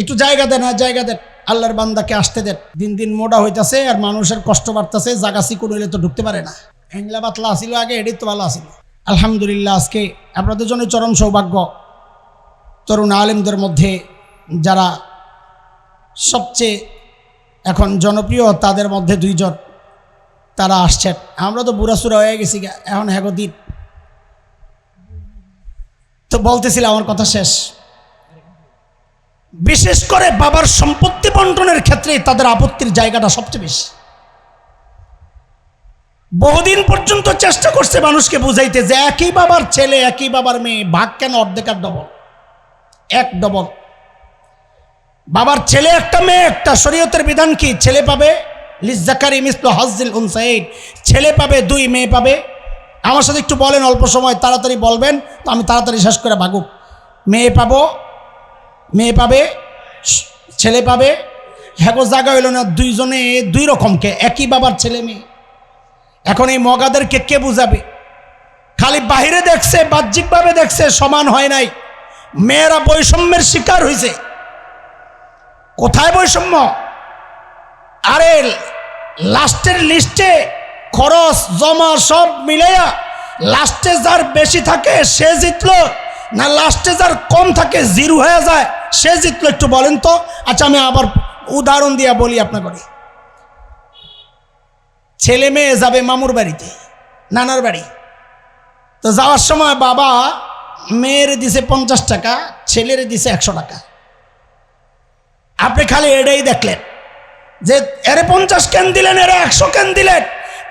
একটু জায়গা দেন আর জায়গা দেন। আল্লাহর বান্দাকে আসতে দেন। দিন দিন মোটা হইতাছে আর মানুষের কষ্ট বাড়তেছে, জাগা চিকুন হইলে তো ঢুকতে পারে না। এংলা পাতলা আসিল আগে, এটাই তো ভালো আসিল। আলহামদুলিল্লাহ, আজকে আপনাদের জন্য চরম সৌভাগ্য। তরুণ আলেমদের মধ্যে যারা সবচেয়ে এখন জনপ্রিয়, তাদের মধ্যে দুইজন তারা আসছেন। আমরা তো বুড়াসুরা হয়ে গেছি এখন হ্যাগো দ্বীপ তো বলতেছিলাম আমার কথা শেষ। বিশেষ করে বাবার সম্পত্তি বন্টনের ক্ষেত্রে তাদের আপত্তির জায়গাটা সবচেয়ে বেশি। বহুদিন পর্যন্ত চেষ্টা করছে মানুষকে বুঝাইতে যে একই বাবার ছেলে, একই বাবার মেয়ে, ভাগ কেন অর্ধেক আর ডবল এক ডবল বাবার ছেলে একটা মেয়ে, একটা শরীয়তের বিধান কি? ছেলে পাবে? লিজাকারি মিসল হাজিল উনসাইড ছেলে পাবে, দুই মেয়ে পাবে। আমার সাথে একটু বলেন, অল্প সময় তাড়াতাড়ি বলবেন, তো আমি তাড়াতাড়ি শেষ করে ভাগুক। মেয়ে পাবো মেয়ে পাবে, ছেলে পাবে। হ্যাগো জায়গা হইল না, দুইজনে দুই রকমকে, একই বাবার ছেলে মেয়ে। এখন এই মগাদেরকে কে বুঝাবে? খালি বাহিরে দেখছে, বাহ্যিকভাবে দেখছে, সমান হয় নাই। মেয়েরা বৈষম্যের শিকার হয়েছে কোথায় বৈষম্য? আরে, লাস্টের লিস্টে খরচ, জমা সব মিলাইয়া, লাস্টে যার বেশি থাকে, সে জিতলো। না লাস্টে যার কম থাকে জিরো হয়ে যায়, সে জিতলো, একটু বলেন তো। আচ্ছা আমি আবার উদাহরণ দিয়া বলি আপনাকে। ছেলে মেয়ে যাবে মামুর বাড়িতে, নানার বাড়ি। তো যাওয়ার সময় বাবা মেয়ের দিছে পঞ্চাশ টাকা, ছেলের দিছে একশো টাকা। আপনি খালি এটাই দেখলেন, যে এরে পঞ্চাশ কেন দিলেন, এরে একশো কেন দিলেন?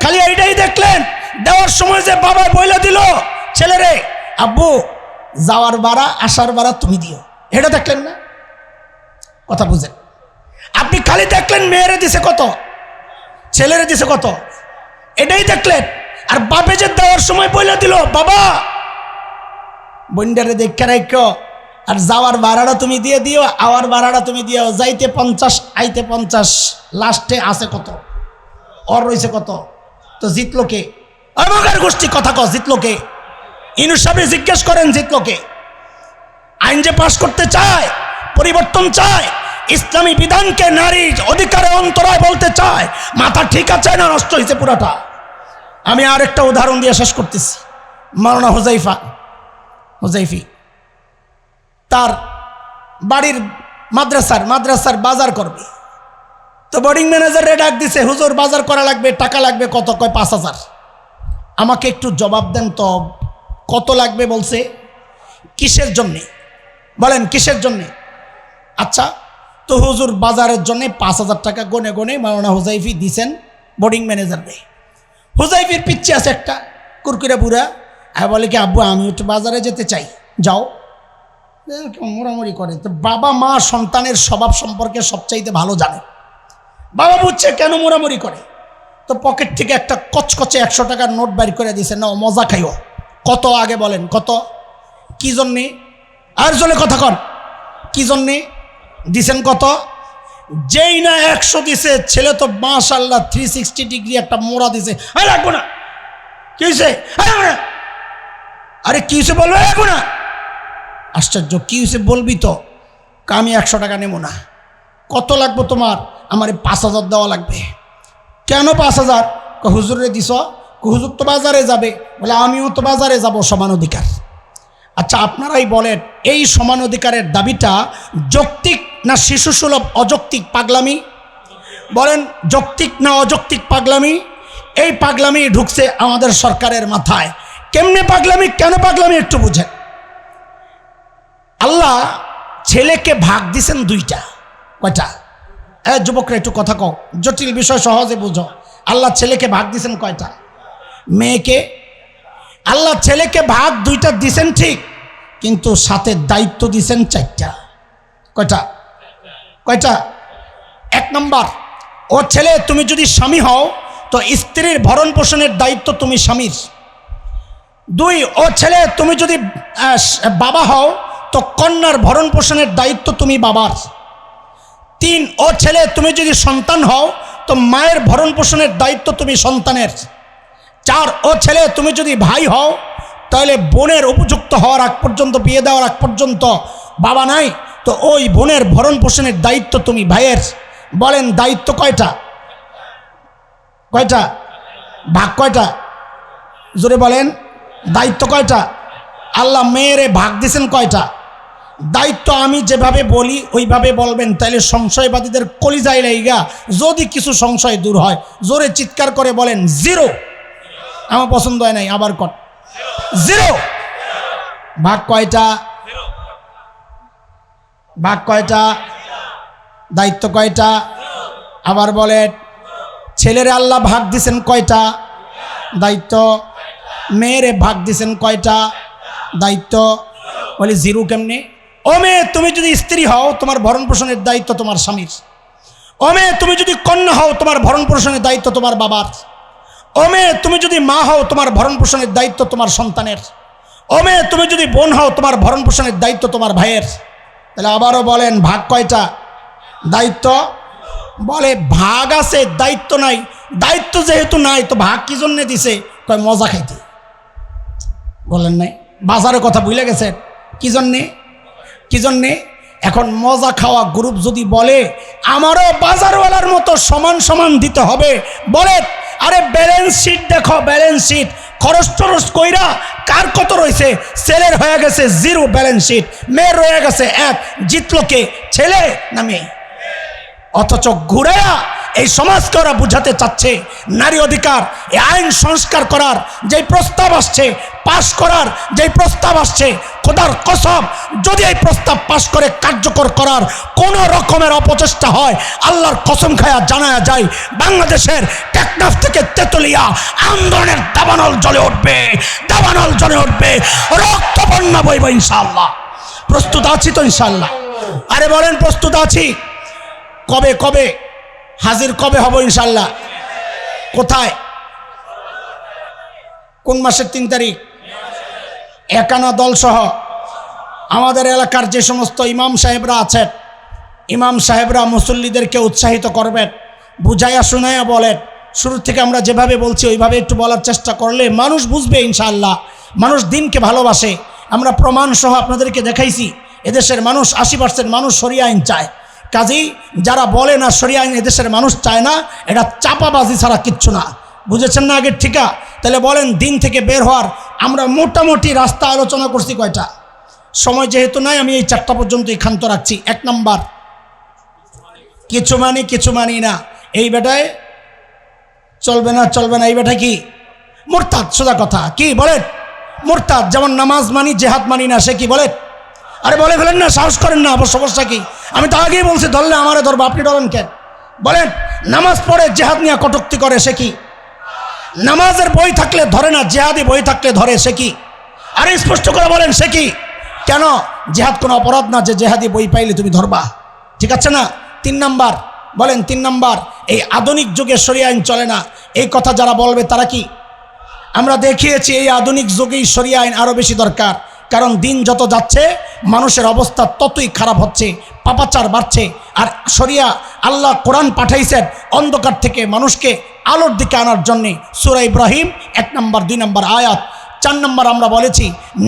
খালি এইটাই দেখলেন, দেওয়ার সময় যে বাবা বইলে দিল, ছেলেরে, আব্বু যাওয়ার বাড়া, আসার বাড়া তুমি দিও। এটা দেখলেন না? কথা বুঝেন। আপনি খালি দেখলেন, মেয়েরে দিছে কত? ছেলেরে দিছে কত? এটাই দেখলেন। আর বাপে যে দেওয়ার সময় বইলে দিল, বাবা বন্ডারে দেখে রাখো আর যাওয়ার ভাড়াটা তুমি দিয়ে দিও, আওয়ার ভাড়াটা তুমি দিও। যাইতে পঞ্চাশ, আইতে পঞ্চাশ, লাস্টে আছে কত? অর রয়েছে কত? তো জিতলো কে? আমাদের গোষ্ঠী কথা কো জিতলো কে? ইনু সাহেব জিজ্ঞেস করেন জিতলোকে আইন যে পাশ করতে চায়, পরিবর্তন চায়, ইসলামী বিধানকে নারী অধিকারে অন্তরায় বলতে চায়, মাথা ঠিক আছে না নষ্ট হয়েছে পুরাটা? আমি আর একটা উদাহরণ দিয়ে শেষ করতেছি। মাওলানা হুজাইফা হুজাইফি তার বাড়ির মাদ্রাসার মাদ্রাসার বাজার করবে। তো বোর্ডিং ম্যানেজারে ডাক দিছে, হুজুর, বাজার করা লাগবে, টাকা লাগবে, কত? কয়? পাঁচ হাজার। আমাকে একটু জবাব দেন তো। কত লাগবে বলছে? কিসের জন্যে? বলেন, কিসের জন্যে? আচ্ছা তো হুজুর বাজারের জন্য পাঁচ হাজার টাকা গনে গনে মাওলানা হুজাইফি দিছেন বোর্ডিং ম্যানেজারে হুজাইফির পিচ্ছে আছে একটা, কুরকুরে বুড়া। আর বলে কি, আব্বু, আমি একটু বাজারে যেতে চাই। যাও। মোড়ামুড়ি করে। তো বাবা মা সন্তানের স্বভাব সম্পর্কে সবচাইতে ভালো জানে। বাবা বুঝছে কেন মোড়ামুড়ি করে? তো পকেট থেকে একটা কচকচে একশো টাকার নোট বাইর করে দিছে না মজা খাইও। কত আগে বলেন, কত? কি জন্যে? আর জলে কথা কন। কি জন্যে? দিছেন কত? যেই না একশো দিছে, ছেলে তো মাশাল্লাহ থ্রি সিক্সটি ডিগ্রি একটা মোড়া দিছে। আরে রাখব না। কি হয়েছে আরে কি হয়েছে বলবে রাখব না। আশ্চর্য, কি হয়েছে বলবি তো? আমি একশো টাকা নেব না। কত লাগবে তোমার? আমার পাঁচ হাজার দেওয়া লাগবে। কেন পাঁচ হাজার? হুজুরে ক হুজুর তো বাজারে যাবে? বলে আমিও তো বাজারে যাব সমান অধিকার। আচ্ছা আপনারাই বলেন, এই সমান অধিকারের দাবিটা যৌক্তিক না শিশু সুলভ অযৌক্তিক পাগলামি? বলেন, যৌক্তিক না অযৌক্তিক পাগলামি? এই পাগলামি ঢুকছে আমাদের সরকারের মাথায়। কেমনে পাগলামি, কেন পাগলামি একটু বুঝেন। আল্লাহ ছেলেকে ভাগ দিছেন দুইটা। কয়টা? হ্যাঁ যুবকরা একটু কথা কও। জটিল বিষয় সহজে বুঝো। আল্লাহ ছেলেকে ভাগ দিছেন কয়টা? মেয়েকে, আল্লাহ ছেলেকে ভাগ দুইটা দিছেন ঠিক, কিন্তু সাথে দায়িত্ব দিছেন চারটা। কয়টা? কয়টা? এক নম্বর, ও ছেলে, তুমি যদি স্বামী হও, তো স্ত্রীর ভরণ পোষণের দায়িত্ব তুমি স্বামীর। দুই, ও ছেলে, তুমি যদি বাবা হও, তো কন্যার ভরণ পোষণের দায়িত্ব তুমি বাবার। তিন, ও ছেলে, তুমি যদি সন্তান হও, তো মায়ের ভরণ পোষণের দায়িত্ব তুমি সন্তানের। চার, ও ছেলে, তুমি যদি ভাই হও, তাহলে বোনের উপযুক্ত হওয়ার আগ পর্যন্ত, বিয়ে দেওয়ার আগ পর্যন্ত বাবা নাই, তো ওই বোনের ভরণ পোষণের দায়িত্ব তুমি ভাইয়ের। বলেন, দায়িত্ব কয়টা? কয়টা? ভাগ কয়টা? জোরে বলেন, দায়িত্ব কয়টা? আল্লাহ মেয়েরে ভাগ দিছেন কয়টা? দায়িত্ব আমি যেভাবে বলি, ওইভাবে বলবেন, তাইলে সংশয়বাদীদের কলিজাই লাইগা। যদি কিছু সংশয় দূর হয়, জোরে চিৎকার করে বলেন, জিরো। আমার পছন্দ হয় নাই, আবার কট জিরো। ভাগ কয়টা? ভাগ কয়টা? দায়িত্ব কয়টা? আবার বলেন ছেলেরে আল্লাহ ভাগ দিছেন কয়টা? দায়িত্ব। মেয়েরে ভাগ দিছেন কয়টা? দায়িত্ব। বলে, জিরো কেমনে? ও মেয়ে, তুমি যদি স্ত্রী হও, তোমার ভরণ পোষণের দায়িত্ব তোমার স্বামীর। ও মেয়ে, তুমি যদি কন্যা হও, তোমার ভরণ পোষণের দায়িত্ব তোমার বাবার। মেয়ে তুমি যদি মা হও, তোমার ভরণ পোষণের দায়িত্ব তোমার সন্তানের। মেয়ে তুমি যদি বোন হও, তোমার ভরণ পোষণের দায়িত্ব তোমার ভাইয়ের। তাহলে আবারও বলেন, ভাগ কয়টা? দায়িত্ব? বলে, ভাগ আছে, দায়িত্ব নাই। দায়িত্ব যেহেতু নাই, তো ভাগ কি জন্যে দিছে? কয়, মজা খাইতে। বলেন নাই। বাজারের কথা ভুলে গেছেন? কি জন্যে? কি জন্যে? এখন মজা খাওয়া গ্রুপ যদি বলে, আমারও বাজারওয়ালার মতো সমান সমান দিতে হবে। বলে আরে ব্যালেন্স শিট দেখো ব্যালেন্স শিট খরচ টরচ কইরা কার কত রয়েছে ছেলের হয়ে গেছে জিরো ব্যালেন্স শিট মেয়ের রয়ে গেছে এক। জিতলো কে? ছেলে না মেয়ে? অথচ ঘুরেয়া এই সমাজকে ওরা বুঝাতে চাচ্ছে। নারী অধিকার, এই আইন সংস্কার করার যেই প্রস্তাব আসছে, পাশ করার যেই প্রস্তাব আসছে খোদার কসম, যদি এই প্রস্তাব পাশ করে কার্যকর করার কোনো রকমের অপচেষ্টা হয়, আল্লাহর কসম খায়া জানা যায়, বাংলাদেশের টেকনাফ থেকে তেতুলিয়া আন্দোলনের দাবানল জলে উঠবে, দাবানল জলে উঠবে রক্ত বইব ইনশাল্লাহ প্রস্তুত আছি তো ইনশাল্লাহ আরে বলেন, প্রস্তুত আছি। কবে কবে? হাজির কবে হব ইনশাল্লাহ কোথায়? কোন মাসের তিন তারিখ? একানা দলসহ আমাদের এলাকার যে সমস্ত ইমাম সাহেবরা আছেন, ইমাম সাহেবরা মুসল্লিদেরকে উৎসাহিত করবেন, বুঝাইয়া শুনাইয়া বলেন। শুরু থেকে আমরা যেভাবে বলছি, ওইভাবে একটু বলার চেষ্টা করলে মানুষ বুঝবে ইনশাআল্লাহ, মানুষ দিনকে ভালোবাসে। আমরা প্রমাণ সহ আপনাদেরকে দেখাইছি, এদেশের মানুষ আশি পার্সেন্ট মানুষ সরিয়া আইন চায়। কাজেই যারা বলে না সরিয়া আইন এদেশের মানুষ চায় না এটা চাপাবাজি ছাড়া কিচ্ছু না। বুঝেছেন না আগের ঠিকা? তাহলে বলেন, দিন থেকে বের হওয়ার আমরা মোটামুটি রাস্তা আলোচনা করছি কয়টা? সময় যেহেতু নাই, আমি এই চারটা পর্যন্ত ক্ষান্ত রাখছি। এক নাম্বার, কিছু মানি কিছু মানি না। এই বেটায় চলবে না চলবে না। এই বেটা কি? মোরতাদ, সোজা কথা। কি বলেন? মোরতাদ, যেমন নামাজ মানি, জেহাদ মানি না, সে কি বলেন? আরে বলে ফেলেন না, সাহস করেন না, আবার সমস্যা কি? আমি তো আগেই বলছি, ধরলে আমারে ধরবো, আপনি ডরেন কেন? বলেন, নামাজ পড়ে জেহাদ নিয়ে কটুক্তি করে, সে কি? নামাজের বই থাকলে ধরে না, জেহাদি বই থাকলে ধরে, সে কি? আরে স্পষ্ট করে বলেন, সে কি? কেন? জেহাদ কোনো অপরাধ না যে জেহাদি বই পাইলে তুমি ধরবা? ঠিক আছে না? তিন নাম্বার, বলেন তিন নাম্বার, এই আধুনিক যুগে সরিয়া আইন চলে না। এই কথা যারা বলবে তারা কি? আমরা দেখিয়েছি এই আধুনিক যুগেই সরিয়া আইন আরও বেশি দরকার। কারণ দিন যত যাচ্ছে, মানুষের অবস্থা ততই খারাপ হচ্ছে, পাপাচার বাড়ছে। আর সরিয়া আল্লাহ কোরআন পাঠাইছেন, অন্ধকার থেকে মানুষকে আলোর দিকে আনার জন্যে সুরা ইব্রাহিম এক নম্বর, দুই নম্বর আয়াত, চার নম্বর আমরা বলেছি,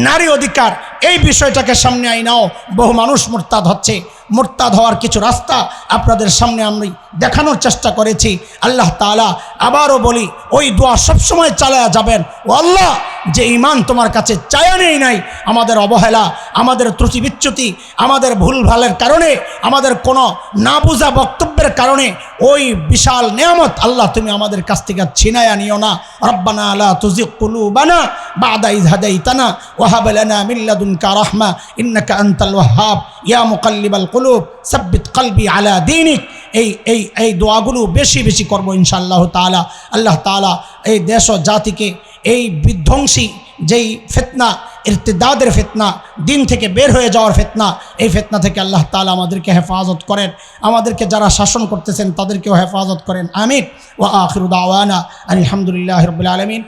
নারী অধিকার এই বিষয়টাকে সামনে আই নাও। বহু মানুষ মোরতাদ হচ্ছে। মোরতাদ হওয়ার কিছু রাস্তা আপনাদের সামনে আমি দেখানোর চেষ্টা করেছি। আল্লাহ তালা আবারও বলি, ওই দোয়া সবসময় চালায়া যাবেন। ও আল্লাহ, যে ইমান তোমার কাছে চায়া নেই নাই, আমাদের অবহেলা, আমাদের ত্রুটি বিচ্যুতি, আমাদের ভুলভালের কারণে, আমাদের কোনো না বোঝা বক্তব্যের কারণে, ওই বিশাল নেয়ামত আল্লাহ তুমি আমাদের কাছ থেকে ছিনায়া নিও না। রব্বানা আল্লাহ তুজিক কুলুবানা বাদা ইজ হাদাইতানা ওয়াহাব লানা মিন লাদুনকা রাহমা, ইন্নাকা আনতাল ওয়াহ্হাব। ইয়া মুকাল্লিবাল কুলুব, সাব্বিত কলবি আলা দীনিক। এই এই এই দোয়াগুলো বেশি বেশি করব ইনশাআল্লাহ তাআলা। আল্লাহ তাআলা এই দেশ ও জাতিকে এই বিধ্বংসী যেই ফেতনা, ইরতিদাদের ফেতনা, দিন থেকে বের হয়ে যাওয়ার ফেতনা, এই ফেতনা থেকে আল্লাহ তাআলা আমাদেরকে হেফাজত করেন। আমাদেরকে যারা শাসন করতেছেন, তাদেরকেও হেফাজত করেন। আমিন। ও আখিরুদ আওয়ানা আলহামদুলিল্লাহ রবিল আলমিন।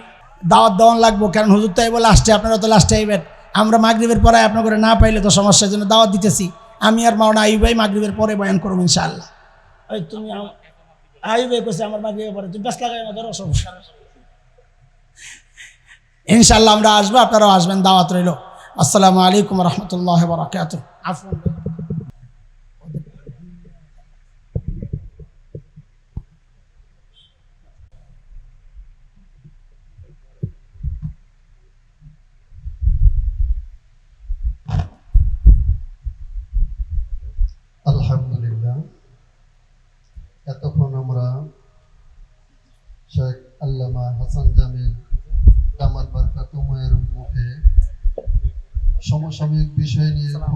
দাওয়াত দেওয়ান লাগবো কারণ হুজুর তাই বলে লাস্টে আপনারা তো লাস্টে আইবেন। আমরা মাগরীবের পরে আপনার করে না পাইলে তো সমস্যার জন্য দাওয়াত দিতেছি। আমি আর মাওনা আইব ভাই মাগরীবের পরে বয়ান করব ইনশাআল্লাহ। ওই তুমি আইবে কইছে আমার মাগরীবের পরে। তুমি ব্যস্ত লাগাই না ধরো সমস্যা ইনশাল্লাহ আমরা আসব আপনারাও আসবেন দাওয়াত রইল। আসসালামু আলাইকুম রহমতুল্লাহ বরাকাত আফুন হাসান জামিল কামাল বারকাতুমের মুখে সমসাময়িক বিষয় নিয়ে